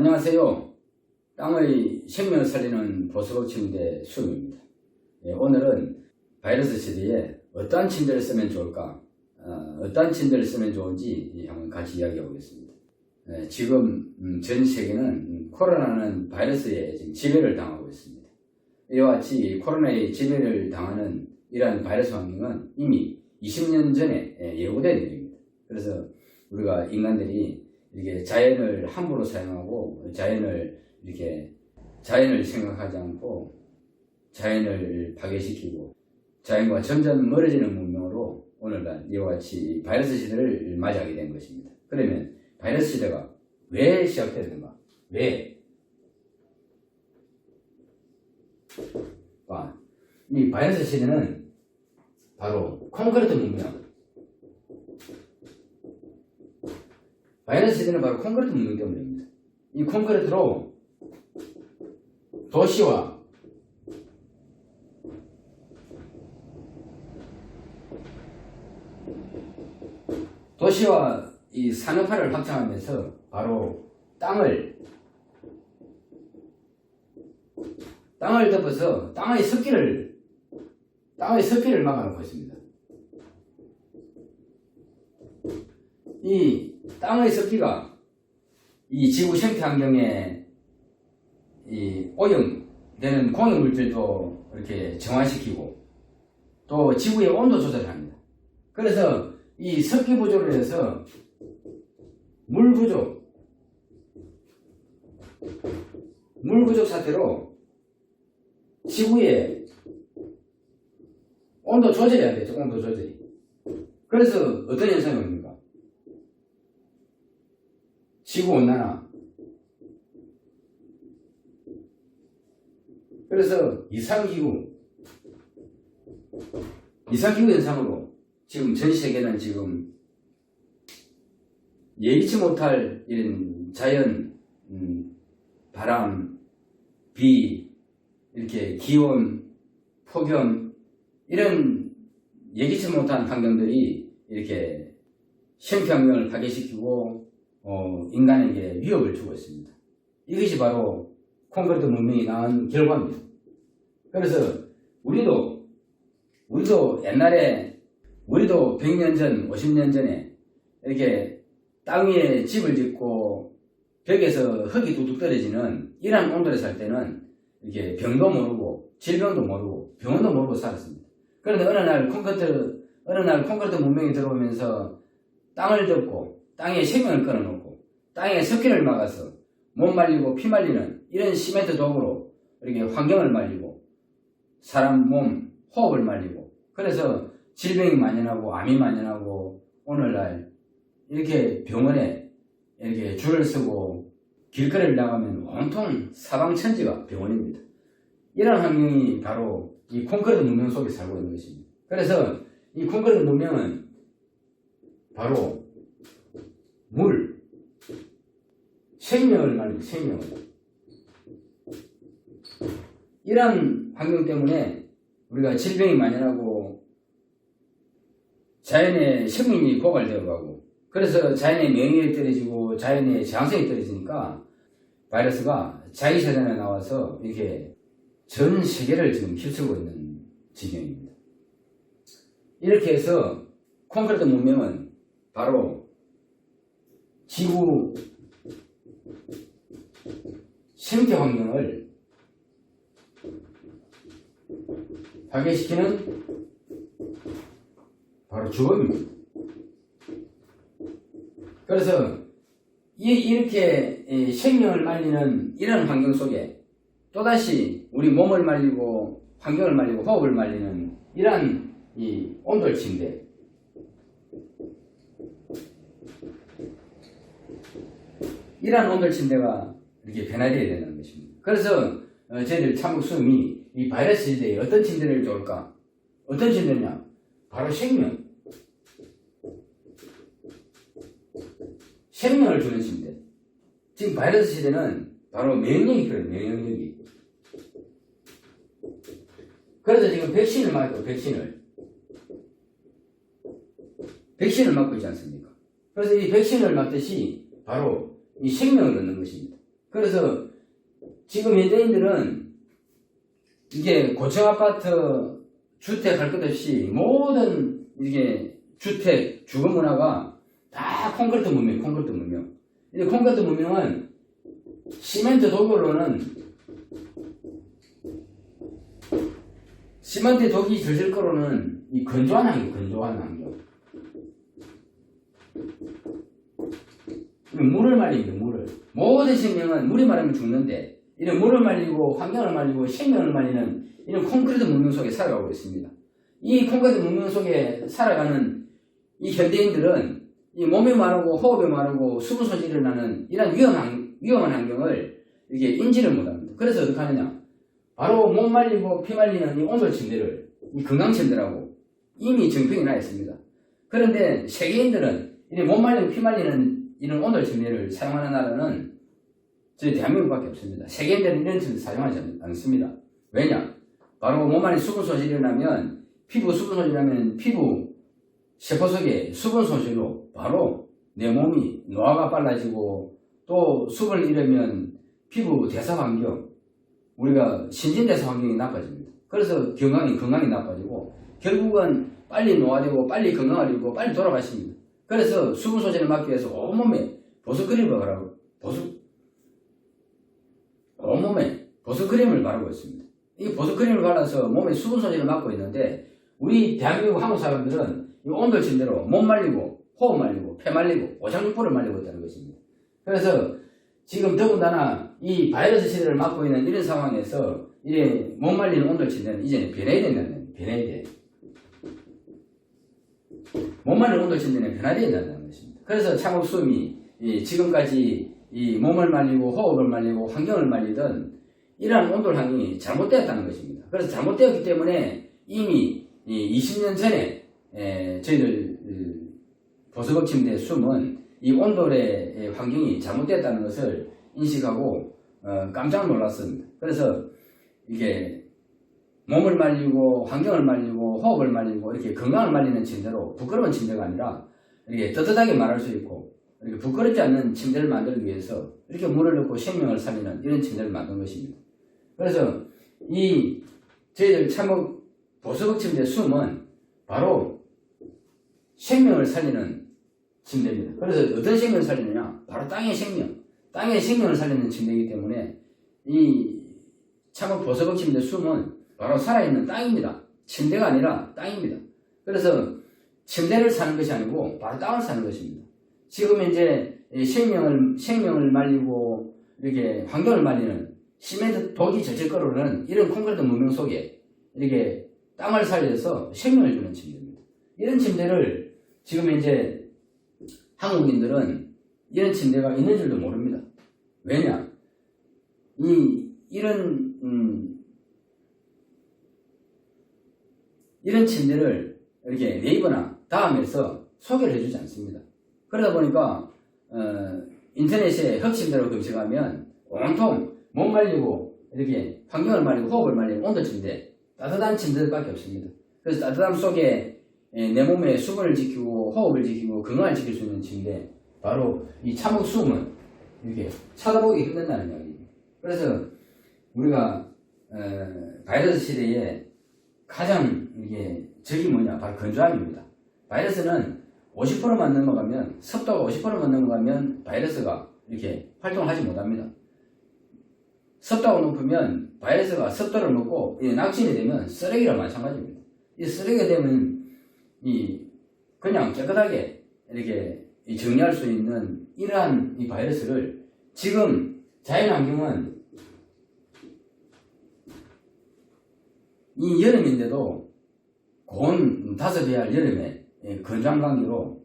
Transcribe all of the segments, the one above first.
안녕하세요. 땅의 생명을 살리는 보수록 침대 수음입니다. 예, 오늘은 바이러스 시대에 어떠한 침대를 쓰면 좋을까, 어, 떠한 침대를 쓰면 좋은지 한번 같이 이야기해 보겠습니다. 예, 지금 음, 전 세계는 음, 코로나는 바이러스에 지금 지배를 당하고 있습니다. 이와 같이 코로나에 지배를 당하는 이러한 바이러스 환경은 이미 20년 전에 예, 예고된 일입니다. 그래서 우리가 인간들이 이렇게 자연을 함부로 사용하고 자연을 이렇게 자연을 생각하지 않고 자연을 파괴시키고 자연과 점점 멀어지는 문명으로 오늘날 이와 같이 바이러스 시대를 맞이하게 된 것입니다. 그러면 바이러스 시대가 왜 시작됐는가? 왜? 봐. 이 바이러스 시대는 바로 콘크리트 문명. 바이러스 시대는 바로 콘크리트 문명 때문입니다. 이 콘크리트로 도시와 도시와 이 산업화를 확장하면서 바로 땅을 땅을 덮어서 땅의 습기를 땅의 습기를 막아놓고 있습니다. 이 땅의 습기가 이 지구 생태 환경에 이 오염되는 공해 물질도 이렇게 정화시키고 또 지구의 온도 조절을 합니다. 그래서 이 습기 부족으로 해서 물 부족, 물 부족 사태로 지구의 온도 조절이 안 되죠. 온도 조절이. 그래서 어떤 현상이 옵니까? 지구 온난화. 그래서 이상기후, 이상기후 현상으로 지금 전 세계는 지금 예기치 못할 이런 자연, 음, 바람, 비, 이렇게 기온, 폭염, 이런 예기치 못한 환경들이 이렇게 환경을 파괴시키고 어, 인간에게 위협을 주고 있습니다. 이것이 바로 콘크리트 문명이 낳은 결과입니다. 그래서 우리도 우리도 옛날에 우리도 100년 전, 50년 전에 이렇게 땅 위에 집을 짓고 벽에서 흙이 뚝뚝 떨어지는 이러한 온도에 살 때는 이렇게 병도 모르고 질병도 모르고 병원도 모르고 살았습니다. 그런데 어느 날 콘크리트 어느 날 콘크리트 문명이 들어오면서 땅을 덮고 땅에 생명을 끊어놓고 땅에 습기를 막아서 못 말리고 피 말리는 이런 시멘트 도구로 이렇게 환경을 말리고 사람 몸 호흡을 말리고 그래서 질병이 만연하고 암이 만연하고 오늘날 이렇게 병원에 이렇게 줄을 서고 길거리를 나가면 온통 사방천지가 병원입니다. 이런 환경이 바로 이 콘크리트 문명 속에 살고 있는 것입니다. 그래서 이 콘크리트 문명은 바로 물, 생명을 말입니다. 생명. 이런 환경 때문에 우리가 질병이 만연하고 자연의 생명이 고갈되어 가고 그래서 자연의 명예에 떨어지고 자연의 장성이 떨어지니까 바이러스가 자기 세상에 나와서 이렇게 전 세계를 지금 휩쓸고 있는 지경입니다. 이렇게 해서 콘크리트 문명은 바로 지구 생태 환경을 파괴시키는 바로 주범입니다. 그래서 이, 이렇게 이 생명을 말리는 이런 환경 속에 또다시 우리 몸을 말리고 환경을 말리고 호흡을 말리는 이러한 이 온돌 침대 이러한 온돌 침대가 이렇게 변화되어야 되는 것입니다. 그래서 어, 저희들 참국 수음이 이 바이러스 시대에 어떤 침대를 좋을까? 어떤 침대냐? 바로 생명. 생명을 주는 침대. 지금 바이러스 시대는 바로 면역력이 필요해요. 면역력이. 그래서 지금 백신을 맞고 백신을. 백신을 맞고 있지 않습니까? 그래서 이 백신을 맞듯이 바로 이 생명을 얻는 것입니다. 그래서 지금 현대인들은 이게 고층 아파트 주택 할 것 없이 모든 이게 주택 주거 문화가 다 콘크리트 문명, 콘크리트 문명. 이 콘크리트 문명은 시멘트 도구로는 시멘트 독이 들질 거로는 이 건조한 환경, 건조한 환경. 물을 말립니다, 물을. 모든 생명은 물이 마르면 죽는데, 이런 물을 말리고, 환경을 말리고, 생명을 말리는 이런 콘크리트 문명 속에 살아가고 있습니다. 이 콘크리트 문명 속에 살아가는 이 현대인들은 이 몸이 마르고, 호흡이 마르고, 수분 소진을 나는 이런 위험한, 위험한 환경을 이게 인지를 못 합니다. 그래서 어떻게 하느냐. 바로 몸 말리고 피 말리는 이 온돌 침대를, 이 건강 침대라고 이미 정평이 나 있습니다. 그런데 세계인들은 이몸 말리고 피 말리는 이런 온돌 침대를 사용하는 나라는 저희 대한민국밖에 없습니다. 세계인들은 이런 침대 사용하지 않습니다. 왜냐? 바로 몸 안에 수분 소실이 나면 피부 수분 소실이 나면 피부 세포 속에 수분 소실로 바로 내 몸이 노화가 빨라지고 또 수분을 잃으면 피부 대사 환경 우리가 신진대사 환경이 나빠집니다. 그래서 건강이 건강이 나빠지고 결국은 빨리 노화되고 빨리 건강을 잃고 빨리 돌아가십니다. 그래서 수분 소진을 막기 위해서 온몸에 보습 크림을 바르고 보습 온몸에 보습 크림을 바르고 있습니다. 이 보습 크림을 발라서 몸에 수분 소진을 막고 있는데 우리 대한민국 한국 사람들은 이 온돌 침대로 몸 말리고 호흡 말리고 폐 말리고 오장육부를 말리고 있다는 것입니다. 그래서 지금 더군다나 이 바이러스 시대를 맞고 있는 이런 상황에서 이래 못 말리는 온돌 침대는 이제는 변해야 된다는. 변해야 돼. 못 말리는 온돌 침대는 변화되어야 된다는 것입니다. 그래서 창업수음이 이 지금까지 이 몸을 말리고 호흡을 말리고 환경을 말리던 이러한 온돌 환경이 잘못되었다는 것입니다. 그래서 잘못되었기 때문에 이미 이 20년 전에 에, 저희들 그, 보석업 침대 숨은 이 온돌의 에, 환경이 잘못되었다는 것을 인식하고 어, 깜짝 놀랐습니다. 그래서 이게 몸을 말리고 환경을 말리고 호흡을 말리고 이렇게 건강을 말리는 침대로 부끄러운 침대가 아니라 이렇게 떳떳하게 말할 수 있고 이렇게 부끄럽지 않는 침대를 만들기 위해서 이렇게 물을 넣고 생명을 살리는 이런 침대를 만든 것입니다. 그래서 이 저희들 참목 보석업 침대 숨은 바로 생명을 살리는 침대입니다. 그래서 어떤 생명을 살리느냐? 바로 땅의 생명, 땅의 생명을 살리는 침대이기 때문에 이 참목 보석업 침대 숨은 바로 살아있는 땅입니다. 침대가 아니라 땅입니다. 그래서 침대를 사는 것이 아니고 바로 땅을 사는 것입니다. 지금 이제 이 생명을 생명을 말리고 이렇게 환경을 말리는 시멘트 독이 젖을 거로는 이런 콘크리트 문명 속에 이렇게 땅을 살려서 생명을 주는 침대입니다. 이런 침대를 지금 이제 한국인들은 이런 침대가 있는 줄도 모릅니다. 왜냐? 이 이런 음, 이런 침대를 이렇게 네이버나 다음에서 소개를 해주지 않습니다. 그러다 보니까 어, 인터넷에 혁침대로 검색하면 온통 몸 말리고 이렇게 환경을 말리고 호흡을 말리는 온도 침대 따뜻한 침대들밖에 없습니다. 그래서 따뜻함 속에 예, 내 몸의 수분을 지키고 호흡을 지키고 건강을 지킬 수 있는 침대 바로 이 참혹 숨은 이렇게 쳐다보기 힘든다는 이야기입니다. 그래서 우리가 어, 바이러스 시대에 가장 이게 적이 뭐냐 바로 건조함입니다. 바이러스는 50%만 넘어가면 습도가 50%만 넘어가면 바이러스가 이렇게 활동하지 못합니다. 습도가 높으면 바이러스가 습도를 먹고 이 낙진이 되면 쓰레기랑 마찬가지입니다. 이 쓰레기가 되면 이 그냥 깨끗하게 이렇게 이 정리할 수 있는 이러한 이 바이러스를 지금 자연환경은 이 여름인데도 고온 다섯 배할 여름에 예, 건조한 관계로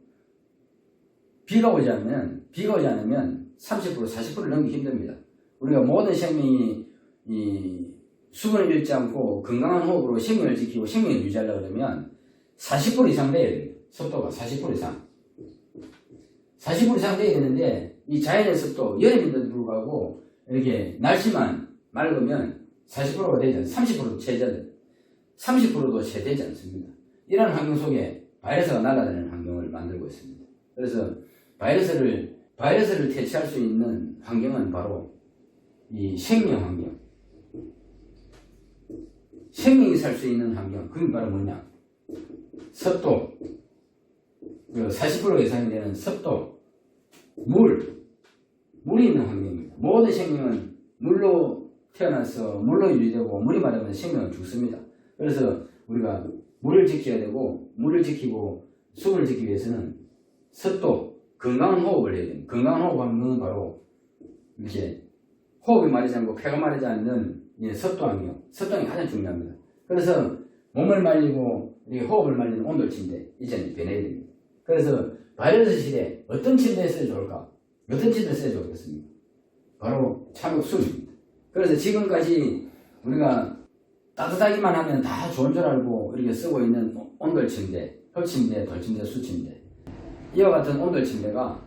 비가 오지 않으면 비가 오지 않으면 30% 40%를 넘기 힘듭니다. 우리가 모든 생명이 이 수분을 잃지 않고 건강한 호흡으로 생명을 지키고 생명을 유지하려고 그러면 40% 이상 돼야 됩니다. 습도가 40% 이상. 40% 이상 돼야 되는데 이 자연의 습도 여름인데도 불구하고 이렇게 날씨만 맑으면 40%가 되지 않습니다. 30% 최저 30%도 채 되지 않습니다. 이런 환경 속에 바이러스가 날아다니는 환경을 만들고 있습니다. 그래서 바이러스를 바이러스를 퇴치할 수 있는 환경은 바로 이 생명 환경, 생명이 살 수 있는 환경, 그게 바로 뭐냐? 습도, 그40% 이상이 되는 습도, 물, 물이 있는 환경입니다. 모든 생명은 물로 태어나서 물로 유지되고 물이 마르면 생명은 죽습니다. 그래서 우리가 물을 지켜야 되고 물을 지키고 숨을 지키기 위해서는 습도, 건강한 호흡을 해야 됩니다. 건강한 호흡하면 바로 이렇게 호흡이 마르지 않고 폐가 마르지 않는 이 습도 환경, 습도가 가장 중요합니다. 그래서 몸을 말리고 호흡을 말리는 온돌 침대 이제는 변해야 됩니다. 그래서 바이러스 시대에 어떤 침대에 써야 좋을까? 어떤 침대에 써야 좋겠습니까? 바로 참욕술입니다. 그래서 지금까지 우리가 따뜻하기만 하면 다 좋은 줄 알고 이렇게 쓰고 있는 온돌 침대, 흙침대, 돌침대, 수침대 이와 같은 온돌 침대가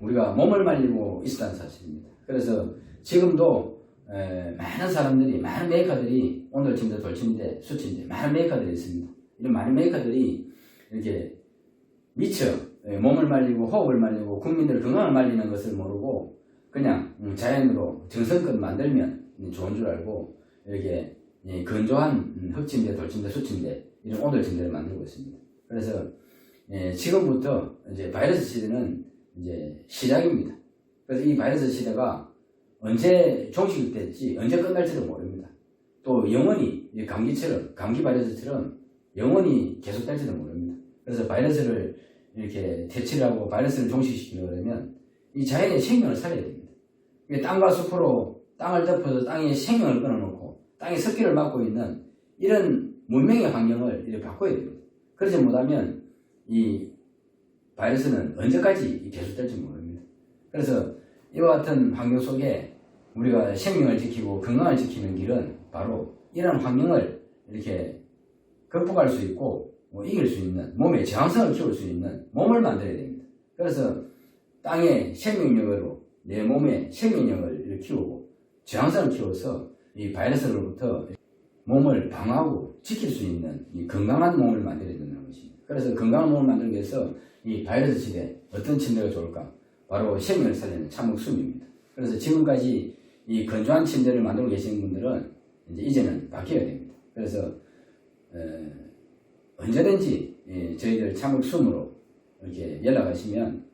우리가 몸을 말리고 있었다는 사실입니다. 그래서 지금도 에, 많은 사람들이, 많은 메이커들이 온돌 침대, 돌침대, 수침대 많은 메이커들이 있습니다. 이런 많은 메이커들이 이렇게 미처 에, 몸을 말리고 호흡을 말리고 국민들 건강을 말리는 것을 모르고 그냥 음, 자연으로 정성껏 만들면 좋은 줄 알고 이렇게 이 건조한 음, 흙침대, 돌침대, 수침대 이런 온돌 침대를 만들고 있습니다. 그래서 예, 지금부터 이제 바이러스 시대는 이제 시작입니다. 그래서 이 바이러스 시대가 언제 종식될지 언제 끝날지도 모릅니다. 또 영원히 이 감기처럼 감기 바이러스처럼 영원히 계속될지도 모릅니다. 그래서 바이러스를 이렇게 퇴치하고 바이러스를 종식시키려면 이 자연의 생명을 살려야 됩니다. 땅과 숲으로 땅을 덮어서 땅의 생명을 끊어놓고 땅의 습기를 막고 있는 이런 문명의 환경을 이렇게 바꿔야 됩니다. 그러지 못하면 이 바이러스는 언제까지 계속될지 모릅니다. 그래서 이와 같은 환경 속에 우리가 생명을 지키고 건강을 지키는 길은 바로 이런 환경을 이렇게 극복할 수 있고 뭐 이길 수 있는 몸의 저항성을 키울 수 있는 몸을 만들어야 됩니다. 그래서 땅의 생명력으로 내 몸의 생명력을 키우고 저항성을 키워서 이 바이러스로부터 몸을 방어하고 지킬 수 있는 이 건강한 몸을 만들어야 된다는 것입니다. 그래서 건강한 몸을 만들기 위해서 이 바이러스 시대 어떤 침대가 좋을까? 바로 생명을 살리는 참목숨입니다. 그래서 지금까지 이 건조한 침대를 만들고 계시는 분들은 이제 이제는 바뀌어야 됩니다. 그래서 에, 언제든지 예, 저희들 참목숨으로 이렇게 연락하시면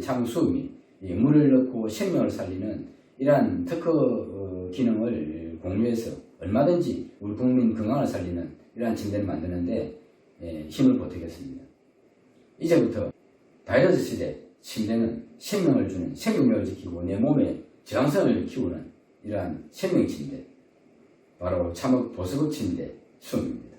참목숨이 이 물을 넣고 생명을 살리는 이러한 특허 어, 기능을 공유해서 얼마든지 우리 국민 건강을 살리는 이러한 침대를 만드는데 예, 힘을 보태겠습니다. 이제부터 바이러스 시대 침대는 생명을 주는 생명력을 지키고 내 몸의 저항성을 키우는 이러한 생명 침대 바로 참흑 보습 침대 숨입니다.